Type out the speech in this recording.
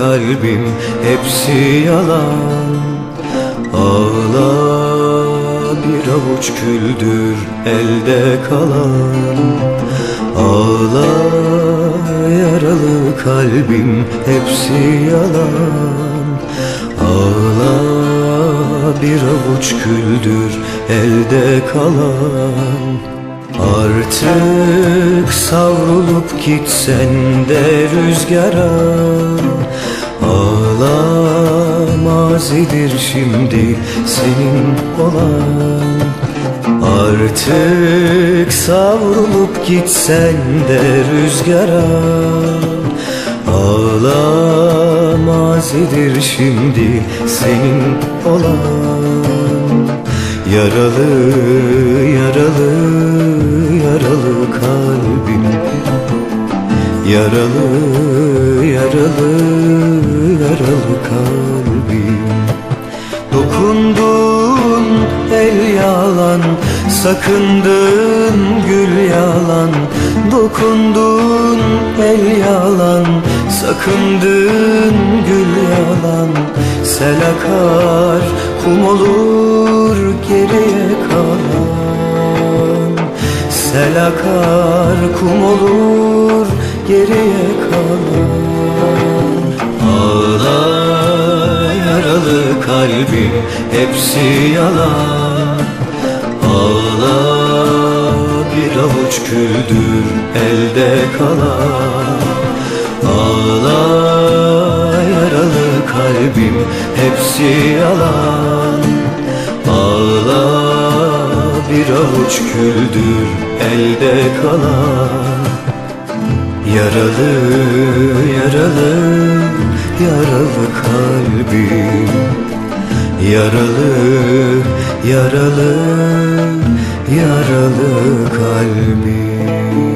Kalbim hepsi yalan. Ağla bir avuç küldür elde kalan. Ağla kalbim hepsi yalan. Ağla bir avuç küldür elde kalan. Artık savrulup gitsen de rüzgara. Ağla mazidir şimdi senin olan. Artık savrulup gitsen de rüzgara Ağla mazidir şimdi senin olan. Yaralı, yaralı, yaralı kalbim. Yaralı, yaralı, yaralı kalbim. Dokundun el yalan Sakındın gül yalan. Dokundun el yalan Sakındın gül yalan Sel akar kum olur geriye kalan. Sel akar kum olur geriye kalan. Ağla yaralı kalbim hepsi yalan. Ağla bir avuç küldür elde kalan hepsi yalan. Ağla bir avuç küldür elde kalan. Yaralı, yaralı, yaralı kalbim. Yaralı, yaralı, yaralı kalbim